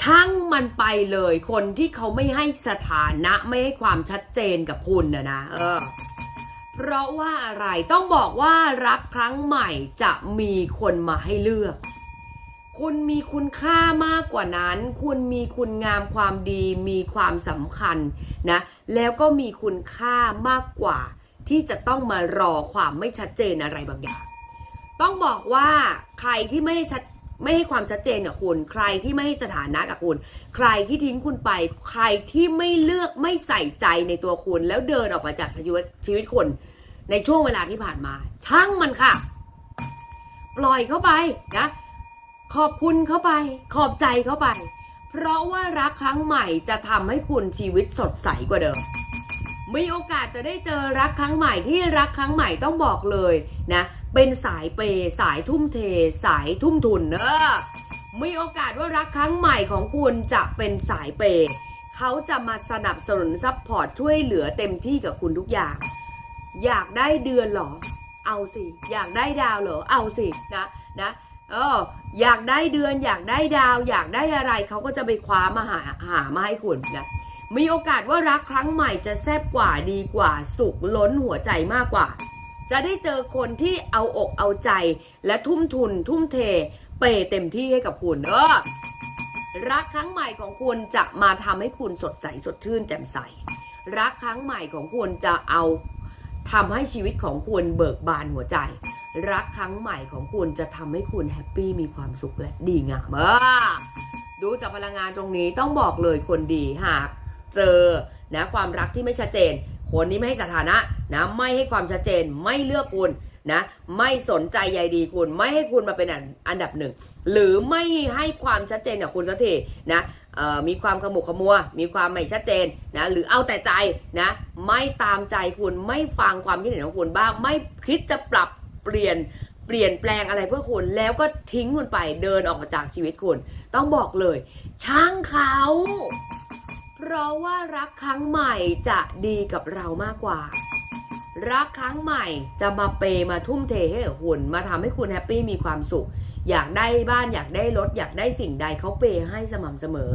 ช่างมันไปเลยคนที่เขาไม่ให้สถานะไม่ให้ความชัดเจนกับคุณนะนะเออ เพราะว่าอะไรต้องบอกว่ารักครั้งใหม่จะมีคนมาให้เลือก คุณมีคุณค่ามากกว่านั้น คุณมีคุณงามความดี มีความสำคัญนะ แล้วก็มีคุณค่ามากกว่า ที่จะต้องมารอความไม่ชัดเจนอะไรบางอย่าง ต้องบอกว่าใครที่ไม่ชัด ไม่ให้ความชัดเจนกับคุณ ใครที่ไม่ให้สถานะกับคุณ ใครที่ทิ้งคุณไป ใครที่ไม่เลือกไม่ใส่ใจในตัวคุณ แล้วเดินออกมาจากชีวิตชีวิตคุณในช่วงเวลาที่ผ่านมา ช่างมันค่ะ ปล่อยเข้าไปนะ ขอบคุณเข้าไป ขอบใจเข้าไป เพราะว่ารักครั้งใหม่จะทำให้คุณชีวิตสดใสกว่าเดิม มีโอกาสจะได้เจอรักครั้งใหม่ที่รักครั้งใหม่ต้องบอกเลยนะ เป็นสายเปย์สายทุ่มเท สายทุ่มทุนเนอะมีโอกาสว่ารักครั้งใหม่ของคุณจะเป็นสายเปย์เขาจะมาสนับสนุนซัพพอร์ตช่วยเหลือเต็มที่กับคุณทุกอย่าง อยากได้เดือนหรอ เอาสิ อยากได้ดาวเหรอ เอาสินะนะเอออยากได้เดือนอยากได้ดาว อยากได้อะไรเขาก็จะไปคว้ามาหาหามาให้คุณนะ มีโอกาสว่ารักครั้งใหม่จะแซ่บกว่าดีกว่า สุขล้นหัวใจมากกว่า จะได้เจอคนที่เอาอกเอาใจ และทุ่มทุน ทุ่มเท เปย์เต็มที่ให้กับคุณ เออ รักครั้งใหม่ของคุณจะมาทำให้คุณสดใสสดชื่นแจ่มใส รักครั้งใหม่ของคุณจะเอาทำให้ชีวิตของคุณเบิกบานหัวใจ รักครั้งใหม่ของคุณจะทำให้คุณแฮปปี้มีความสุขและดีงามเออดูจากพลังงานตรงนี้ต้องบอกเลยคนดีหาก เจอนะความรักที่ไม่ชัดเจน คนนี้ไม่ให้สถานะนะไม่ให้ความชัดเจนไม่เลือกคุณนะไม่สนใจใยดีคุณไม่ให้คุณมาเป็นอันอันดับหนึ่ง หรือไม่ให้ความชัดเจนกับคุณสักทีนะมีความขมุกขมัว มีความไม่ชัดเจนนะหรือเอาแต่ใจนะไม่ตามใจคุณไม่ฟังความคิดเห็นของคุณบ้าง ไม่คิดจะปรับเปลี่ยนเปลี่ยนแปลงอะไรเพื่อคุณแล้วก็ทิ้งคุณไปเดินออกมาจากชีวิตคุณ ต้องบอกเลย ช่างเขา เพราะว่ารักครั้งใหม่จะดีกับเรามากกว่า รักครั้งใหม่จะมาเปย์มาทุ่มเทให้กับคุณมาทำให้คุณแฮปปี้มีความสุข อยากได้บ้านอยากได้รถอยากได้สิ่งใดเขาเปย์ให้สม่ำเสมอ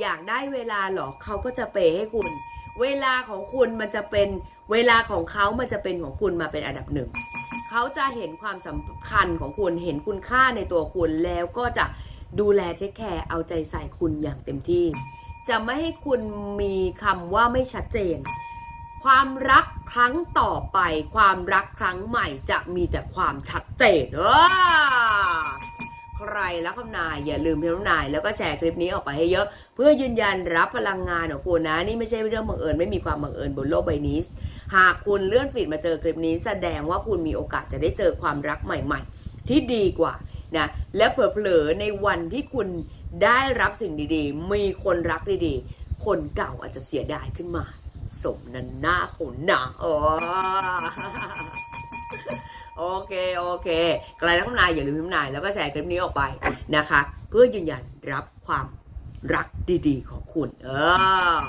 อยากได้เวลาหรอเขาก็จะเปย์ให้คุณ เวลาของคุณมันจะเป็นเวลาของเขามันจะเป็นของคุณมาเป็นอันดับหนึ่งเขาจะเห็นความสำคัญของคุณเห็นคุณค่าในตัวคุณแล้วก็จะดูแลเทคแคร์เอาใจใส่คุณอย่างเต็มที่ จะไม่ให้คุณมีคำว่าไม่ชัดเจน ความรักครั้งต่อไป ความรักครั้งใหม่จะมีแต่ความชัดเจนเออใครรักคำนายอย่าลืมพิมพ์นายแล้วก็แชร์คลิปนี้ออกไปให้เยอะ เพื่อยืนยันรับพลังงานของคุณนะ นี่ไม่ใช่เรื่องบังเอิญไม่มีความบังเอิญบนโลกใบนี้ หากคุณเลื่อนฟีดมาเจอคลิปนี้ แสดงว่าคุณมีโอกาสจะได้เจอความรักใหม่ ๆ ที่ดีกว่านะ และเผลอๆในวันที่คุณได้รับสิ่งดีๆ มีคนรักดีๆ คนเก่าอาจจะเสียดายขึ้นมา สมนันหน้าคนหนาอ๋อโอเค โอเคใครรักทำนายอย่าลืมพิมพ์นายแล้วก็แชร์คลิปนี้ออกไปนะคะ เพื่อยืนยันรับความรักดีๆ ของคุณ เออ